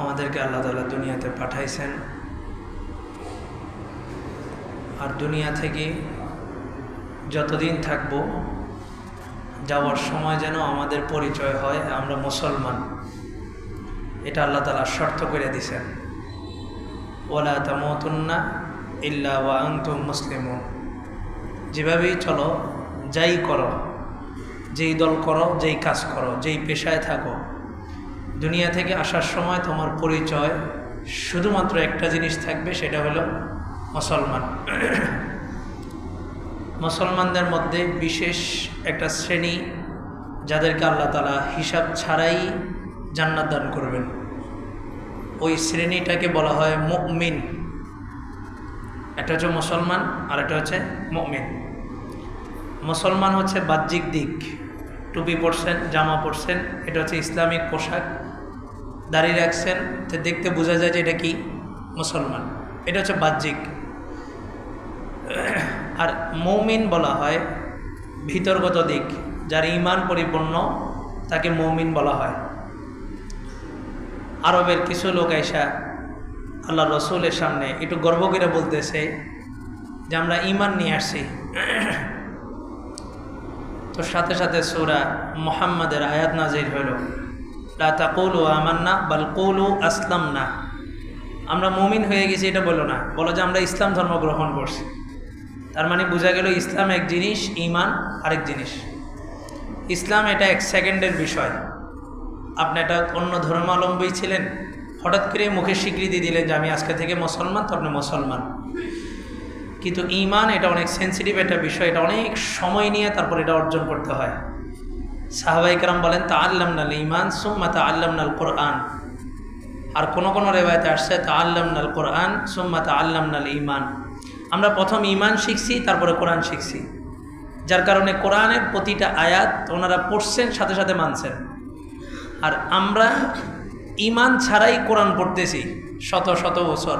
আমাদেরকে আল্লাহ তালা দুনিয়াতে পাঠাইছেন। আর দুনিয়া থেকে যতদিন থাকব, যাওয়ার সময় যেন আমাদের পরিচয় হয়, আমরা মুসলমান। এটা আল্লাহ তালা শর্ত করে দিছেন। ওলা তামতুন্না ইল্লা ওয়া আনতুম মুসলিমুন। যেভাবেই চলো, যাই করো, যেই দল করো, যেই কাজ করো, যেই পেশায় থাকো দুনিয়া থেকে আসার সময় তোমার পরিচয় শুধুমাত্র একটা জিনিস থাকবে, সেটা হলো মুসলমান। মুসলমানদের মধ্যে বিশেষ একটা শ্রেণি যাদেরকে আল্লাহ তালা হিসাব ছাড়াই জান্নাত দান করবেন। ওই শ্রেণীটাকে বলা হয় মুমিন। একটা হচ্ছে মুসলমান আর একটা হচ্ছে মুমিন। মুসলমান হচ্ছে বাহ্যিক দিক। টুপি পরছেন, জামা পরছেন, এটা হচ্ছে ইসলামিক পোশাক। দাড়ি রাখছেন, তো দেখতে বোঝা যায় যে এটা কি মুসলমান। এটা হচ্ছে বাহ্যিক। আর মৌমিন বলা হয় ভিতরগত দিক, যার ইমান পরিপূর্ণ, তাকে মৌমিন বলা হয়। আরবের কিছু লোক এসা আল্লাহ রসুলের সামনে একটু গর্ব করে বলতেছে যে আমরা ইমান নিয়ে আসছি। তো সাথে সাথে সুরা মোহাম্মদের আয়াত নাজির হইল লা আমান্না, বাল কৌলু আসলাম না আমরা মমিন হয়ে গেছি, এটা বলো না। বলো যে আমরা ইসলাম ধর্ম গ্রহণ করছি। তার মানে বোঝা গেল ইসলাম এক জিনিস ইমান আরেক জিনিস। ইসলাম এটা এক সেকেন্ডের বিষয়। আপনি একটা অন্য ধর্মাবলম্বী ছিলেন, হঠাৎ করে মুখে স্বীকৃতি দিলেন যে আমি আজকে থেকে মুসলমান তো আপনি মুসলমান। কিন্তু ইমান এটা অনেক সেন্সিটিভ একটা বিষয়, এটা অনেক সময় নিয়ে তারপর এটা অর্জন করতে হয়। সাহাবাইকরাম বলেন তা আল্লাম নাল ইমান সুম্মা তা আল্লাম নাল কোরআন আর কোন কোন রেবায়তে আসছে তা আল্লাম নাল কোরআন সুম্মা তা আল্লাম নাল ইমান আমরা প্রথম ইমান শিখছি, তারপরে কোরআন শিখছি। যার কারণে কোরআনের প্রতিটা আয়াত ওনারা পড়ছেন, সাথে সাথে মানছেন। আর আমরা ইমান ছাড়াই কোরআন পড়তেছি, শত শত বছর।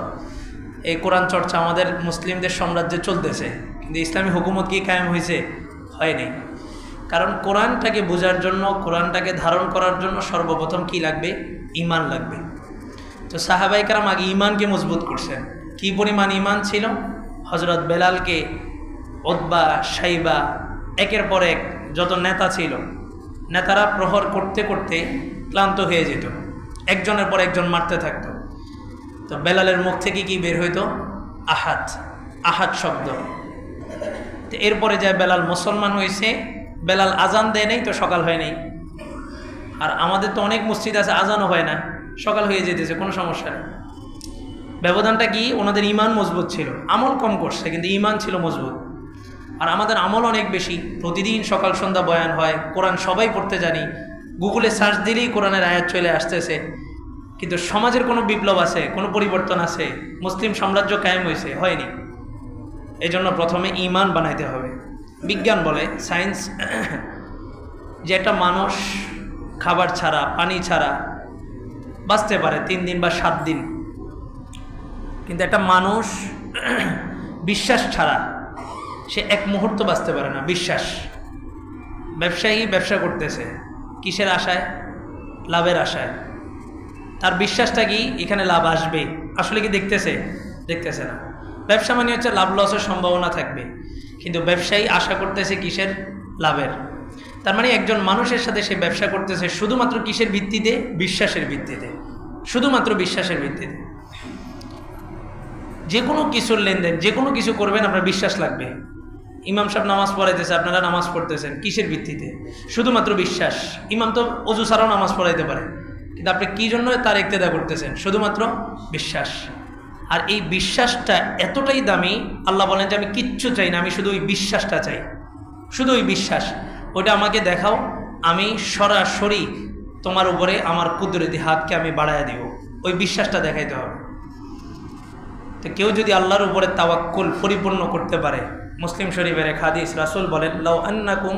এই কোরআন চর্চা আমাদের মুসলিমদের সাম্রাজ্যে চলতেছে, কিন্তু ইসলামী হুকুমত কি কায়েম হয়েছে? হয়নি। কারণ কোরআনটাকে বোঝার জন্য, কোরআনটাকে ধারণ করার জন্য সর্বপ্রথম কি লাগবে? ইমান লাগবে। তো সাহাবাইকারাম আগে ইমানকে মজবুত করছেন। কি পরিমাণ ইমান ছিল? হজরত বেলালকে ওদবা সাইবা, একের পর এক যত নেতা ছিল, নেতারা প্রহর করতে করতে ক্লান্ত হয়ে যেত। একজনের পর একজন মারতে থাকতো। তো বেলালের মুখ থেকে কি বের হইতো? আহাত আহাত শব্দ। তো এরপরে যায় বেলাল মুসলমান হয়েছে বেলাল আজান দেয় নেই তো সকাল হয় নাই। আর আমাদের তো অনেক মসজিদ আছে, আজানও হয় না। সকাল হয়ে যেতেছে, কোনো সমস্যা নেই। ব্যবধানটা কি? ওনাদের ইমান মজবুত ছিল। আমল কম করছে, কিন্তু ইমান ছিল মজবুত। আর আমাদের আমল অনেক বেশি। প্রতিদিন সকাল, সন্ধ্যা বয়ান হয়। কোরআন সবাই পড়তে জানি। গুগলে সার্চ দিলেই কোরআনের আয়াত চলে আসতেছে। কিন্তু সমাজের কোনো বিপ্লব আছে, কোনো পরিবর্তন আছে? মুসলিম সাম্রাজ্য কায়েম হয়েছে, হয়নি। এই জন্য প্রথমে ইমান বানাইতে হবে। বিজ্ঞান বলে সায়েন্স যে একটা মানুষ খাবার ছাড়া, পানি ছাড়া বাঁচতে পারে তিন দিন বা সাত দিন। কিন্তু একটা মানুষ বিশ্বাস ছাড়া সে এক মুহূর্ত বাঁচতে পারে না, বিশ্বাস। ব্যবসায়ী ব্যবসা করতেছে, কিসের আশায়? লাভের আশায়। তার বিশ্বাসটা কি? এখানে লাভ আসবে। আসলে কি দেখতেছে? দেখতেছে না। ব্যবসা মানে হচ্ছে লাভ লসের সম্ভাবনা থাকবে। কিন্তু ব্যবসায়ী আশা করতেছে কিসের লাভের? তার মানে একজন মানুষের সাথে সে ব্যবসা করতেছে শুধুমাত্র কিসের ভিত্তিতে? বিশ্বাসের ভিত্তিতে। শুধুমাত্র বিশ্বাসের ভিত্তিতে। যে কোনো কিছুর লেনদেন যে কোনো কিছু করবেন, আপনার বিশ্বাস লাগবে। ইমাম সাহেব নামাজ পড়াইতেছে, আপনারা নামাজ পড়তেছেন, কিসের ভিত্তিতে? শুধুমাত্র বিশ্বাস। ইমাম তো অজু ছাড়াও নামাজ পড়াইতে পারে। কিন্তু আপনি কী জন্য তার ইক্তেদা করতেছেন? শুধুমাত্র বিশ্বাস। আর এই বিশ্বাসটা এতটাই দামি, আল্লাহ বলেন যে আমি কিচ্ছু চাই না, আমি শুধু ওই বিশ্বাসটা চাই। শুধু ওই বিশ্বাস। ওটা আমাকে দেখাও, আমি সরাসরি তোমার উপরে আমার কুদরতি হাতকে আমি বাড়ায় দিব। ওই বিশ্বাসটা দেখাইতে হবে। তো কেউ যদি আল্লাহর উপরে তাওয়াক্কুল পরিপূর্ণ করতে পারে, মুসলিম শরীফের এক হাদিস রাসুল বলেন, লাউ আন্নাকুম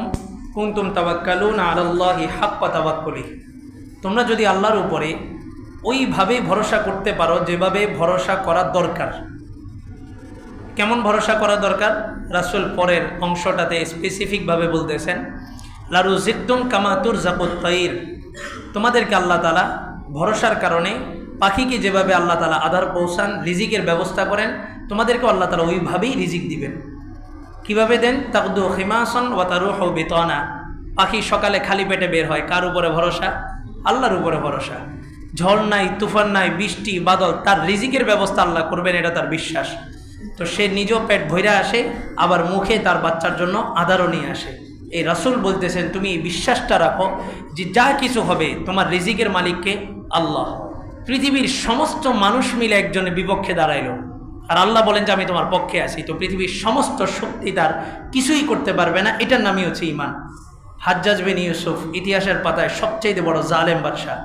কুনতুম তাওয়াক্কালুন আলাল্লাহি হাক্কা তাওয়াক্কুলি। তোমরা যদি আল্লাহর উপরে ওইভাবে ভরসা করতে পারো যেভাবে ভরসা করা দরকার। কেমন ভরসা করা দরকার? রাসুল পরের অংশটাতে স্পেসিফিকভাবে বলতেছেন, লারু জিদ্দুম কামাতুর জাকুত তৈর তোমাদেরকে আল্লাহ তালা ভরসার কারণে পাখিকে যেভাবে আল্লাহ তালা আধার পৌঁছান, রিজিকের ব্যবস্থা করেন তোমাদেরকে আল্লাহ তালা ওইভাবেই রিজিক দিবেন। কীভাবে দেন? তাকদু হিমাসন ও তারু হৌ বেতনা। পাখি সকালে খালি পেটে বের হয়, কার উপরে ভরসা? আল্লাহর উপরে ভরসা। ঝড় নাই, তুফান নাই, বৃষ্টি, বাদল, তার রিজিকের ব্যবস্থা আল্লাহ করবেন, এটা তার বিশ্বাস। তো সে নিজেও পেট ভৈরা আসে, আবার মুখে তার বাচ্চার জন্য আদারও নিয়ে আসে। এই রাসুল বলতেছেন, তুমি এই বিশ্বাসটা রাখো যে যা কিছু হবে, তোমার রিজিকের মালিককে আল্লাহ। পৃথিবীর সমস্ত মানুষ মিলে একজনের বিপক্ষে দাঁড়াইলো। আর আল্লাহ বলেন যে, আমি তোমার পক্ষে আছি। তো পৃথিবীর সমস্ত শক্তি তার কিছুই করতে পারবে না, এটার নামই হচ্ছে ইমান হাজ্জাজ বিন ইউসুফ ইতিহাসের পাতায় সবচেয়ে বড় জালেম বাদশাহ।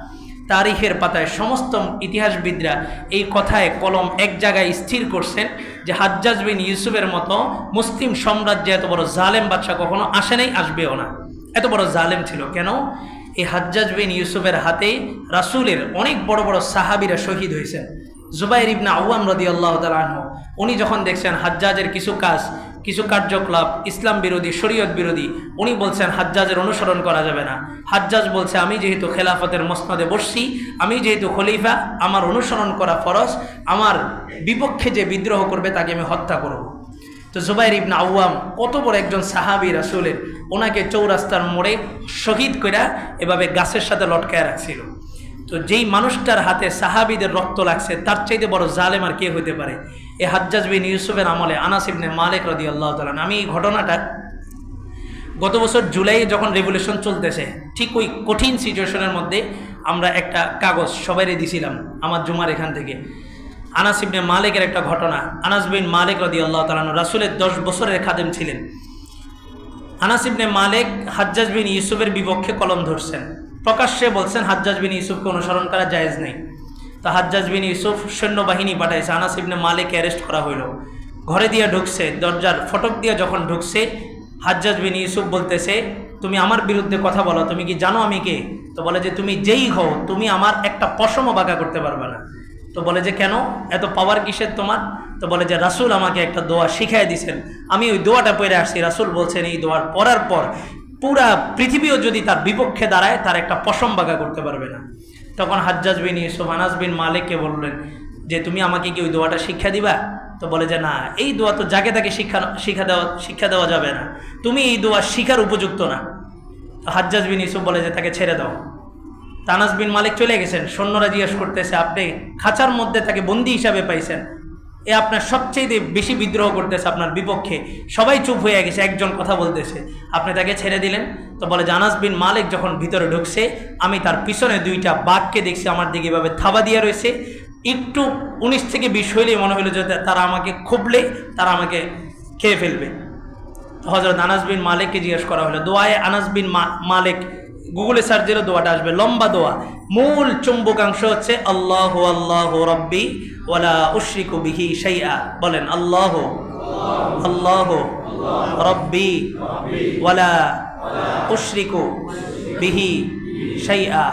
তারিখের পাতায় সমস্ত ইতিহাসবিদরা এই কথায় কলম এক জায়গায় স্থির করছেন যে হাজ্জাজ বিন ইউসুফের মতো মুসলিম সাম্রাজ্যে এত বড় জালেম বাদশাহ কখনো আসে নাই, আসবেও না। এত বড় জালেম ছিল কেন? এই হাজ্জাজ বিন ইউসুফের হাতেই রাসুলের অনেক বড় বড় সাহাবিরা শহীদ হয়েছেন। জুবাইর ইবনা আউয়াম রদি আল্লাহ তালাহ উনি যখন দেখছেন হাজ্জাজের কিছু কাজ, কিছু কার্যকলাপ, ইসলাম বিরোধী, শরীয়ত বিরোধী, উনি বলছেন হাজ্জাজের অনুসরণ করা যাবে না। হাজ্জাজ বলছে, আমি যেহেতু খেলাফতের মসনদে বসছি, আমি যেহেতু খলিফা, আমার অনুসরণ করা ফরজ, আমার বিপক্ষে যে বিদ্রোহ করবে তাকে আমি হত্যা করব। তো জুবাইর ইবনা আউয়াম কত বড় একজন সাহাবি রাসুলের, ওনাকে চৌরাস্তার মোড়ে শহীদ কইরা এভাবে গাছের সাথে লটকায় রাখছিল। তো যেই মানুষটার হাতে সাহাবিদের রক্ত লাগছে, তার চাইতে বড় জালেম আর কে হতে পারে? এ হাজ্জাজ বিন ইউসুফের আমলে আনাস ইবনে মালিক রদি আল্লাহ তালান আমি এই ঘটনাটা গত বছর জুলাই যখন রেভলিউশন চলতেছে, ঠিক ওই কঠিন সিচুয়েশনের মধ্যে আমরা একটা কাগজ সবাইরে দিছিলাম আমার জুমার এখান থেকে। আনাস ইবনে মালিকের একটা ঘটনা। আনাস বিন মালিক রদি আল্লাহ তালান রাসুলের দশ বছরের খাদেম ছিলেন। আনাস ইবনে মালিক হাজ্জাজ বিন ইউসুফের বিপক্ষে কলম ধরছেন। প্রকাশ্যে বলছেন, হাজ্জাজ বিন ইউসুফকে অনুসরণ করা জায়েজ নেই। তা হাজ্জাজ বিন ইউসুফ সৈন্যবাহিনী পাঠাইছে, আনাস ইবনে মালিককে অ্যারেস্ট করা হইল। ঘরে দিয়ে ঢুকছে, দরজার ফটক দিয়ে যখন ঢুকছে, হাজ্জাজ বিন ইউসুফ বলতেছে, তুমি আমার বিরুদ্ধে কথা বলো, তুমি কি জানো আমি কে? তো বলে যে, তুমি যেই হও, তুমি আমার একটা পশমও বাঁকা করতে পারবে না। তো বলে যে, কেন? এত পাওয়ার কিসের তোমার? তো বলে যে, রাসুল আমাকে একটা দোয়া শিখাই দিছেন। আমি ওই দোয়াটা পড়ে আসছি, রাসুল বলছেন এই দোয়ার পড়ার পর পুরা পৃথিবীও যদি তার বিপক্ষে দাঁড়ায়, তার একটা পশম বাঁকা করতে পারবে না। তখন হাজ্জাজ বিন ইউসুফ, আনাস বিন মালিককে বললেন যে, তুমি আমাকে কি ওই দোয়াটা শিক্ষা দিবা? তো বলে যে, না, এই দোয়া তো যাকে তাকে শিক্ষা শিক্ষা দেওয়া শিক্ষা দেওয়া যাবে না। তুমি এই দোয়া শিখার উপযুক্ত না। তো হাজ্জাজ বিন ইউসুফ বলে যে, তাকে ছেড়ে দাও। তানাস বিন মালিক চলে গেছেন। সৈন্যরা জিজ্ঞেস করতেছে, আপনি খাঁচার মধ্যে তাকে বন্দি হিসাবে পাইছেন? এ আপনার সবচেয়ে বেশি বিদ্রোহ করতেছে আপনার বিপক্ষে। সবাই চুপ হয়ে গেছে, একজন কথা বলতেছে। আপনি তাকে ছেড়ে দিলেন, তো বলে, জানাস বিন মালিক যখন ভিতরে ঢুকছে, আমি তার পিছনে দুইটা বাঘকে দেখছি, আমার দিকে এভাবে থাবা দিয়ে রয়েছে। একটু উনিশ থেকে বিশ হইলেই মনে হলো যে তারা আমাকে খুবলে, তারা আমাকে খেয়ে ফেলবে। হজরত আনাস বিন মালিককে জিজ্ঞেস করা হলো, দোয়ায় আনাস বিন মালিক গুগলে সার্চ দিলে দোয়াটা আসবে, লম্বা দোয়া। মূল চুম্বকাংশ হচ্ছে, আল্লাহ আল্লাহ রব্বি ওলা উশ্রিকু বিহি সাইয়া বলেন, আল্লাহ আল্লাহ রব্বি ওলা উশ্রিকু বিহি শাইআ।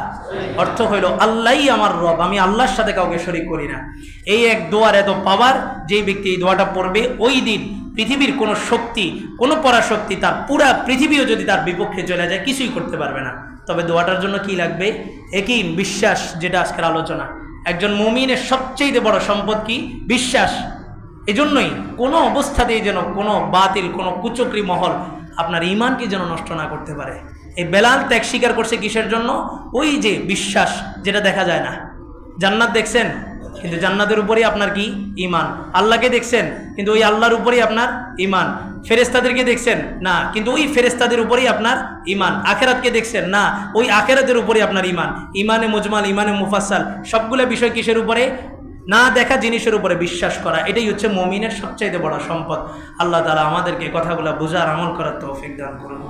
অর্থ হইল, আল্লাহই আমার রব, আমি আল্লাহর সাথে কাউকে শরিক করি না। এই এক দোয়ার এত পাওয়ার, যেই ব্যক্তি এই দোয়াটা পড়বে, ওই দিন পৃথিবীর কোনো শক্তি, কোনো পরাশক্তি তার পুরা পৃথিবীও যদি তার বিপক্ষে চলে যায়, কিছুই করতে পারবে না। তবে দোয়াটার জন্য কি লাগবে? একই বিশ্বাস, যেটা আজকের আলোচনা। একজন মুমিনের সবচেয়ে বড় সম্পদ কি? বিশ্বাস। এজন্যই কোনো অবস্থাতেই যেন কোনো বাতিল, কোনো কুচক্রি মহল আপনার ইমানকে যেন নষ্ট না করতে পারে। এই বেলাল ত্যাগ স্বীকার করছে কিসের জন্য? ওই যে বিশ্বাস, যেটা দেখা যায় না। জান্নাত দেখছেন, কিন্তু জান্নাতের উপরেই আপনার কি? ইমান আল্লাহকে দেখছেন, কিন্তু ওই আল্লাহর উপরেই আপনার ইমান ফেরেস্তাদেরকে দেখছেন, না, কিন্তু ওই ফেরেস্তাদের উপরেই আপনার ইমান আখেরাতকে দেখছেন, না, ওই আখেরাতের উপরেই আপনার ইমান ইমানে মুজমাল ইমানে মুফাসাল সবগুলো বিষয় কিসের উপরে? না দেখা জিনিসের উপরে বিশ্বাস করা। এটাই হচ্ছে মমিনের সবচাইতে বড় সম্পদ। আল্লাহ তালা আমাদেরকে কথাগুলো বোঝার আমল করার তৌফিক দান করুন।